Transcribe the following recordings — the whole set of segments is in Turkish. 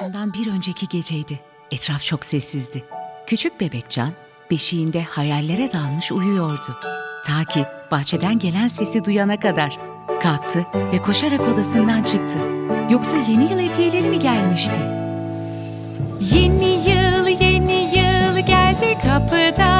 Yılbaşından bir önceki geceydi. Etraf çok sessizdi. Küçük bebekcan beşiğinde hayallere dalmış uyuyordu. Ta ki bahçeden gelen sesi duyana kadar. Kalktı ve koşarak odasından çıktı. Yoksa yeni yıl hediyeleri mi gelmişti? Yeni yıl, yeni yıl geldi kapıda.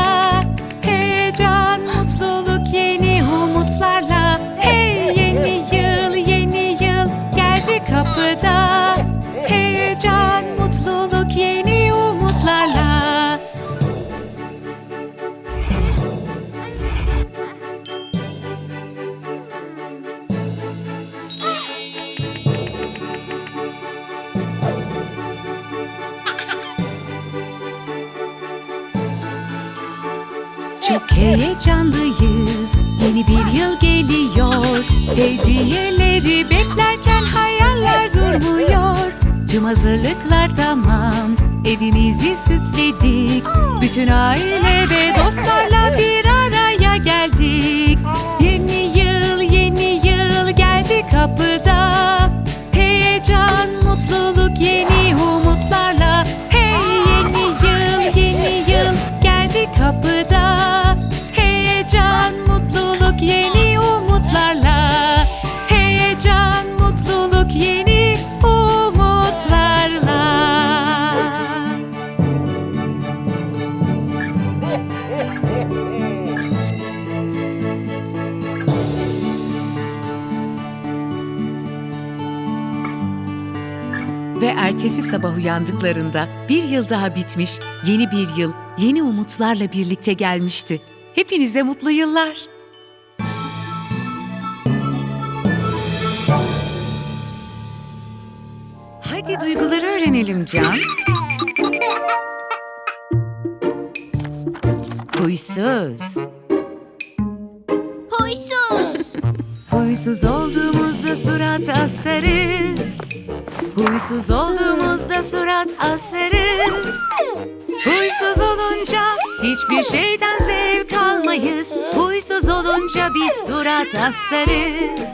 Heyecanlıyız. Yeni bir yıl geliyor. Hediyeleri beklerken hayaller durmuyor. Tüm hazırlıklar tamam. Evimizi süsledik. Bütün aile ve dostlarla bir araya geldik. Yeni yıl, yeni yıl geldi kapıda. Heyecan, mutluluk, yeni umutlarla. Ertesi sabah uyandıklarında bir yıl daha bitmiş, yeni bir yıl, yeni umutlarla birlikte gelmişti. Hepinize mutlu yıllar. Hadi duyguları öğrenelim Can. Huysuz. Huysuz. Huysuz olduğumuzda surat asarız. Huysuz olduğumuzda surat asarız. Huysuz olunca hiçbir şeyden zevk almayız. Huysuz olunca biz surat asarız.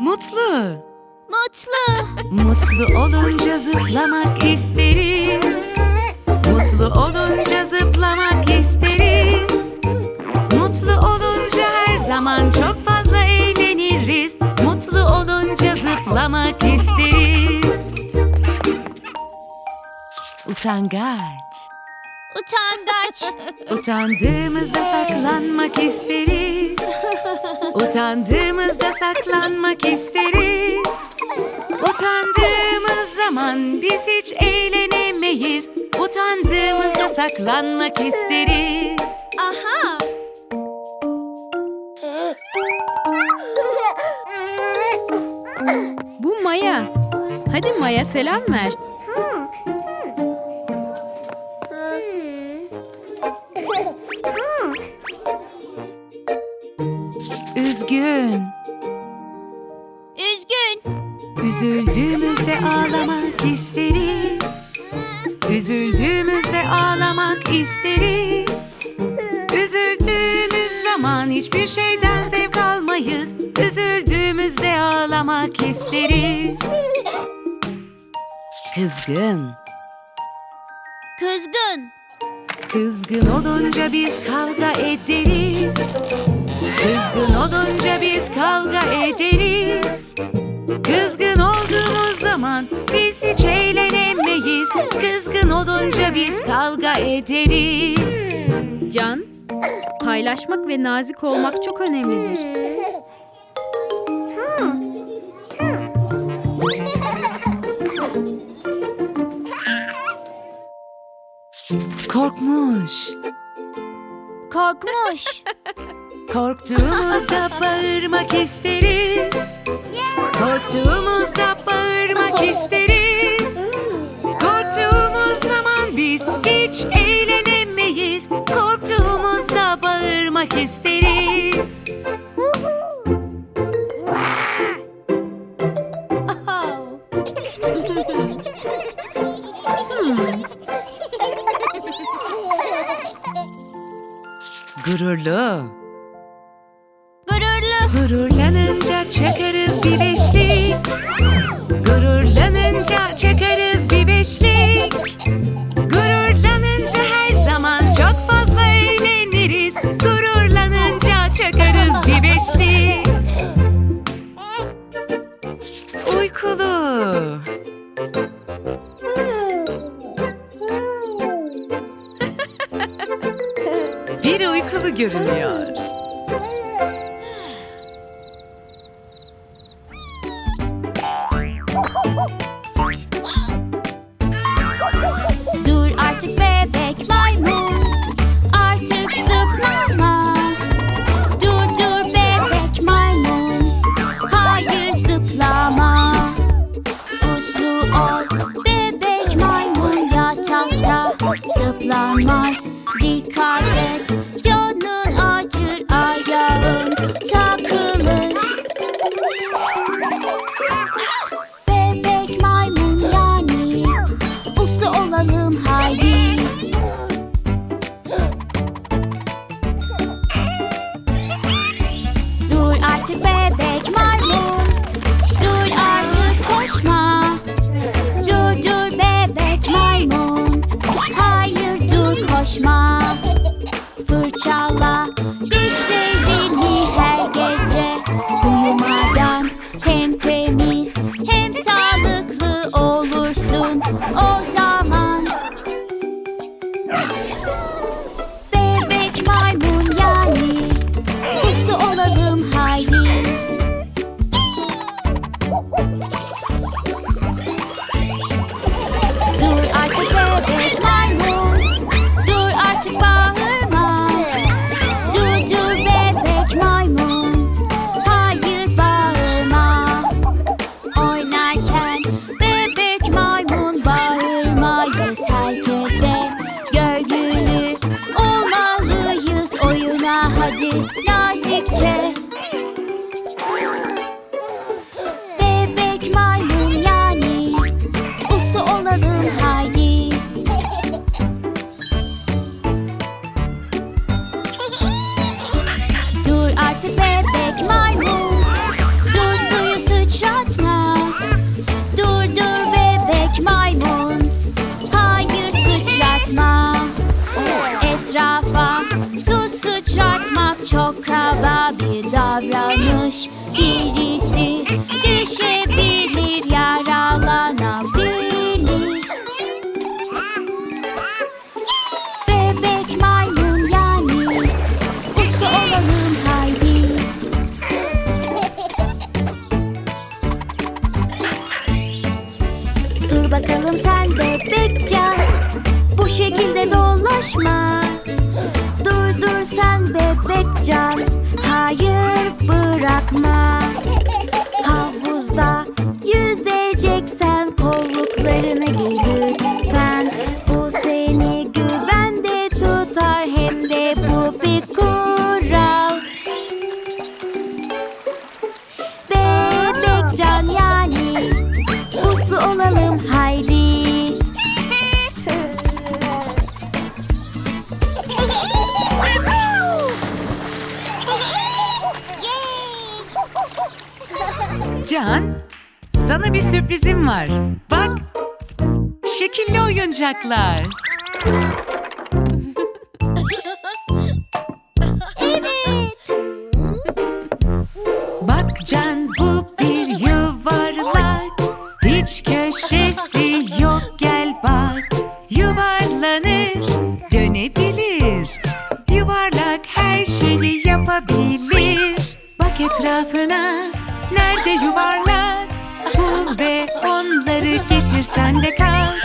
Mutlu. Mutlu. Mutlu olunca zıplamak isteriz. Mutlu olunca zıplamak isteriz. Mutlu olunca her zaman çok. Mutlu olunca zıplamak isteriz. Utangaç. Utangaç. Utandığımızda saklanmak isteriz. Utandığımızda saklanmak isteriz. Utandığımız zaman biz hiç eğlenemeyiz. Utandığımızda saklanmak isteriz. Aha. Bu Maya. Hadi Maya selam ver. Üzgün. Üzgün. Üzüldüğümüzde ağlamak isteriz. Üzüldüğümüzde ağlamak isteriz. Üzüldüğümüz zaman hiçbir şeyden ağlamak isteriz. Kızgın. Kızgın. Kızgın olunca biz kavga ederiz. Kızgın olunca biz kavga ederiz. Kızgın olduğumuz zaman biz hiç eğlenemeyiz. Kızgın olunca biz kavga ederiz. Can, paylaşmak ve nazik olmak çok önemlidir. Korkmuş. Korkmuş. Korktuğumuzda bağırmak isteriz. Korktuğumuzda bağırmak isteriz. Hayırlı. fırçala my yapabilir? Bak etrafına, nerede yuvarlak? Bul ve onları getir sen de kal.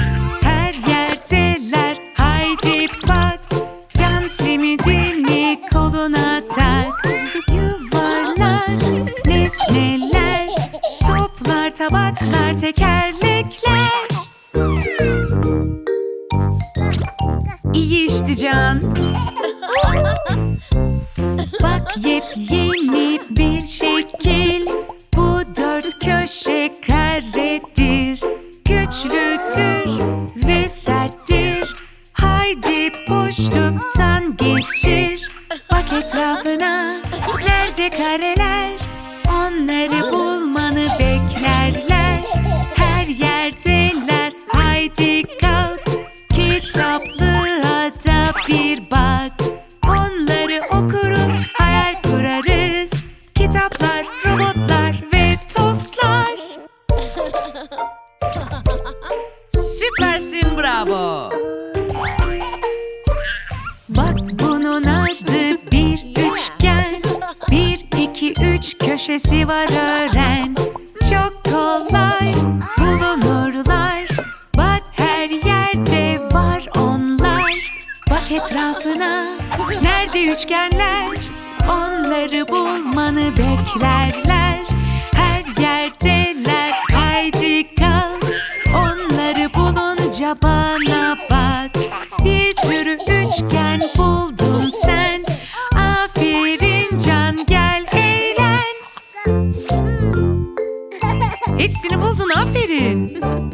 Hepsini buldun aferin.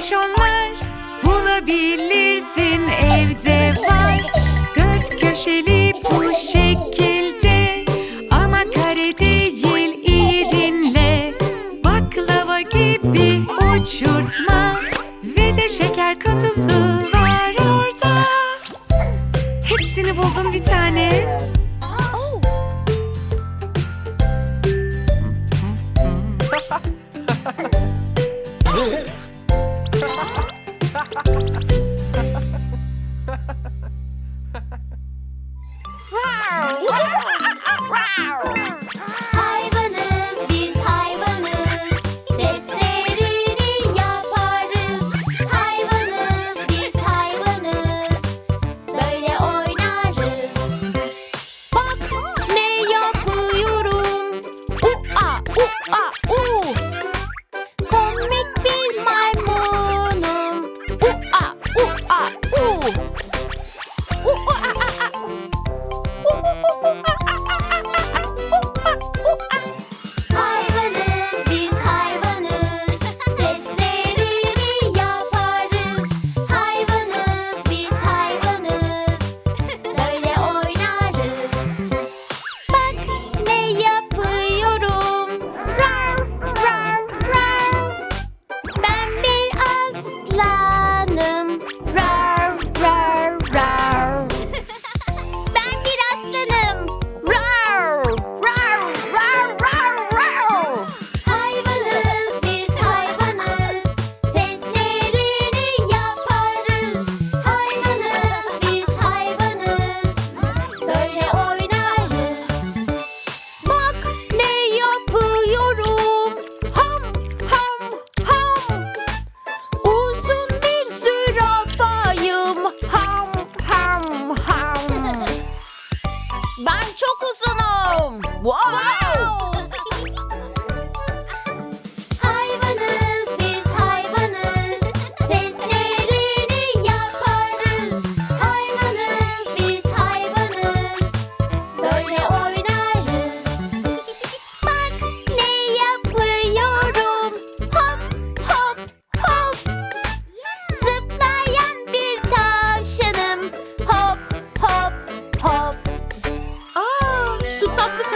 Neymiş onlar? Bulabilirsin evde var. Dört köşeli bu şekilde. Ama kare değil iyi dinle. Baklava gibi uçurtma. Ve de şeker kutusu var orada. Hepsini buldum bir tane.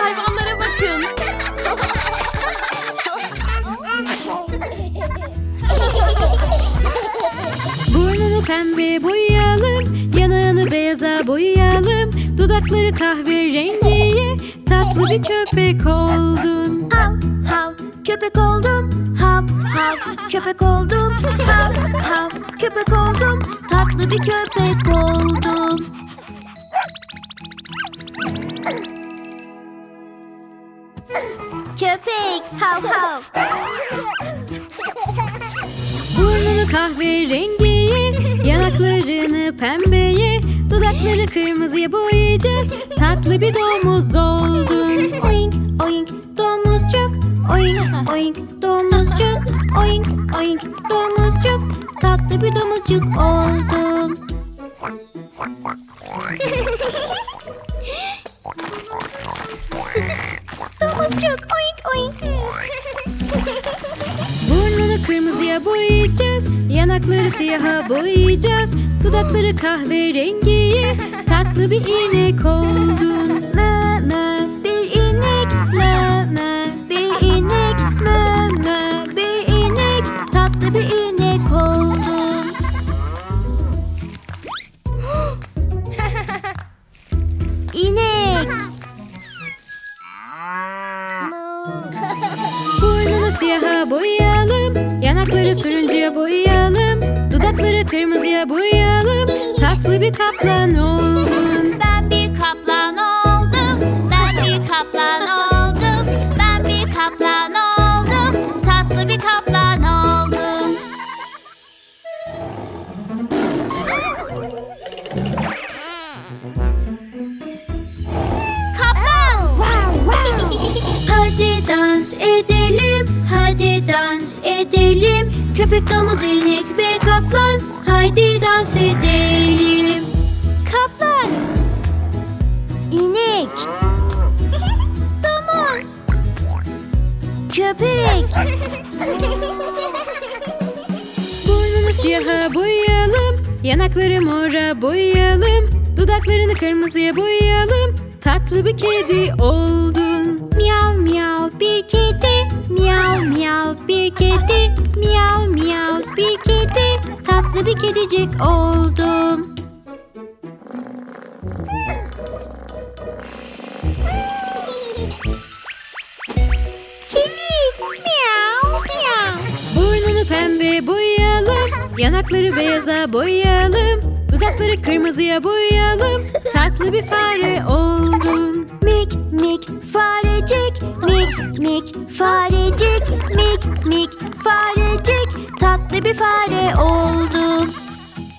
Hayvanlara bakın. Burnunu pembe boyayalım. Yanağını beyaza boyayalım. Dudakları kahverengiye. Tatlı bir köpek oldun. Hav hav köpek oldum. Hav hav köpek oldum. Hav hav köpek oldum. Tatlı bir köpek oldum. köpek. Hav hav. Burnunu kahverengiye, yanaklarını pembeye, dudakları kırmızıya boyayacağız. Tatlı bir domuz oldun. Oink oink domuzcuk, oink oink domuzcuk, oink oink domuzcuk. Tatlı bir domuzcuk oldun. boyayacağız. Yanakları siyaha boyayacağız. Dudakları kahverengiye. Tatlı bir inek oldun. Köpek, domuz, inek ve kaplan. Haydi dans edelim. Kaplan. İnek. domuz. Köpek. Burnunu siyaha boyayalım. Yanakları mora boyayalım. Dudaklarını kırmızıya boyayalım. Tatlı bir kedi oldun. Miyav miyav bir kedi, miyav miyav bir kedi, miyav miyav bir kedi, tatlı bir kedicik oldum. Kedi, miyav miyav. Burnunu pembe boyayalım. Yanakları beyaza boyayalım. Dudakları kırmızıya boyayalım. Tatlı bir fare oldun. Mik mik farecik, mik mik farecik, mik mik farecik, tatlı bir fare oldum.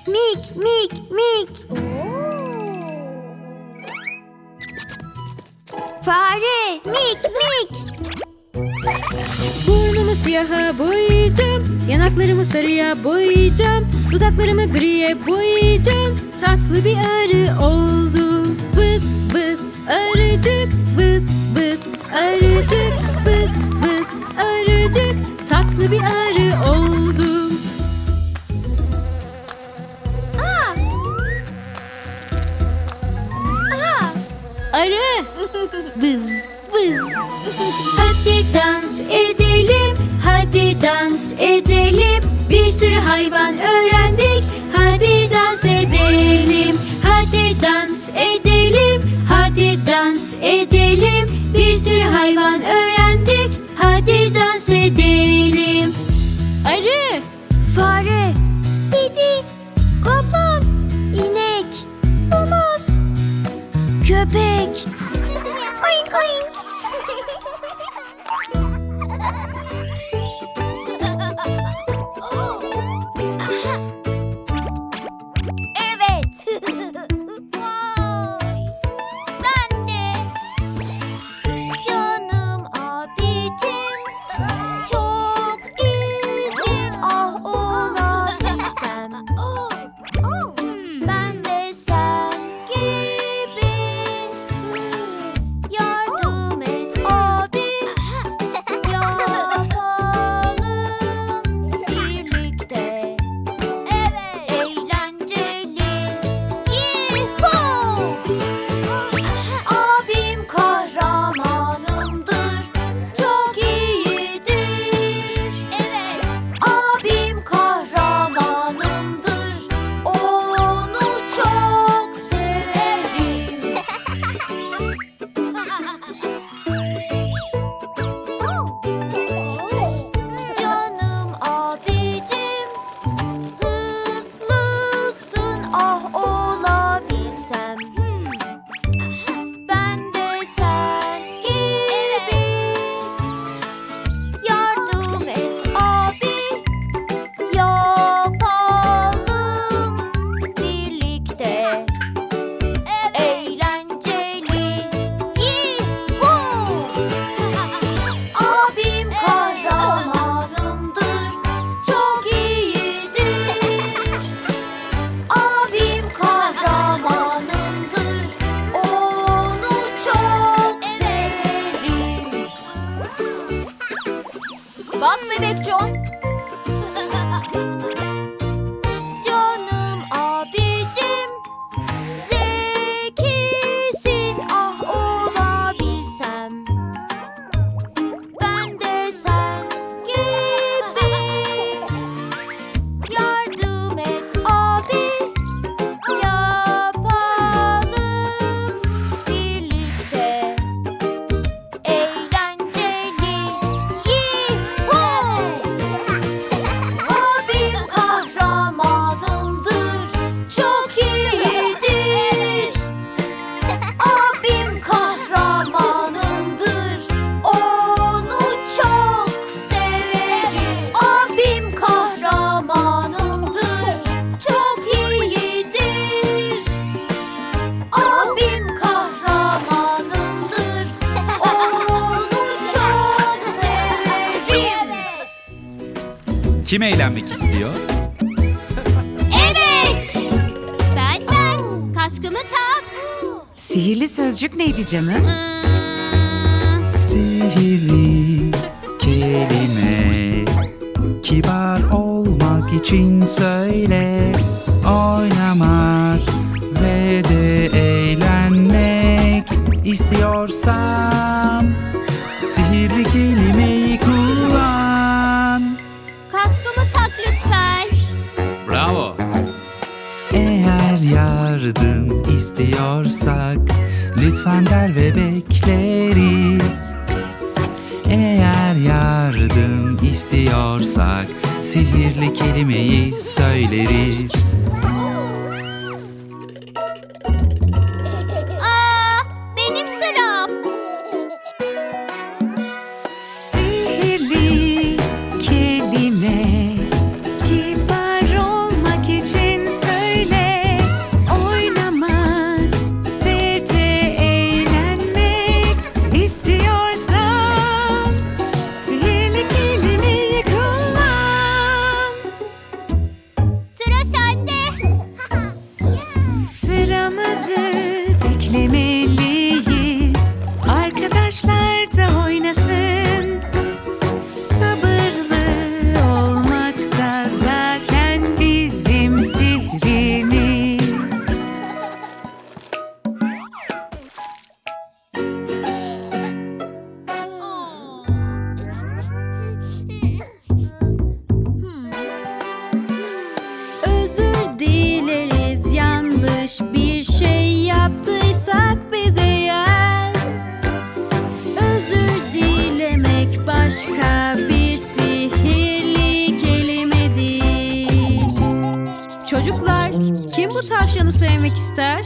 Mik mik mik. Fare, mik mik. Burnumu siyaha boyayacağım. Yanaklarımı sarıya boyayacağım. Dudaklarımı griye boyayacağım. Taslı bir arı oldum. Vız vız arıcık, vız vız arıcık, arıcık. Tatlı bir arı oldum. Arı. Vız vız. Hadi dans edelim, hadi dans edelim. Bir sürü hayvan öğrendik, hadi dans edelim. Hadi dans edelim, hadi dans edelim. Bir sürü hayvan öğrendik, köpek. Oink Neydi canım? Sihirli kelime. Kibar olmak için söyle. Oynamak ve de eğlenmek istiyorsan. Lütfen der ve bekleriz. Eğer yardım istiyorsak Sihirli kelimeyi söyleriz. Çocuklar, kim bu tavşanı sevmek ister?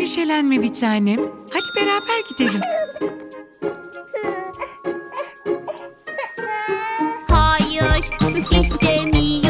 Endişelenme bir tanem. Hadi beraber gidelim. Hayır, istemiyorum.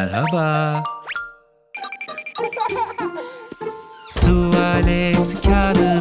Merhaba. Tuvalet kağıdı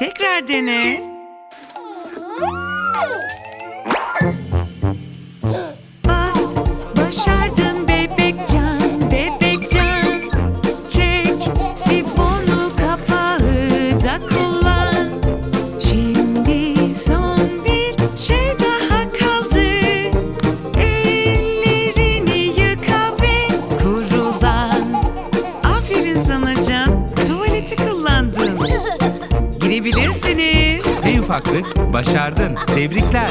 Tekrar dene. Başardın. Tebrikler.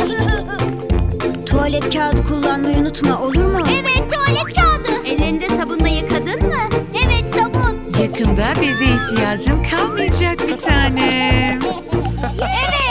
Tuvalet kağıdı kullanmayı unutma olur mu? Evet tuvalet kağıdı. Ellerinde sabunla yıkadın mı? Evet sabun. Yakında bize ihtiyacın kalmayacak bir tanem. evet.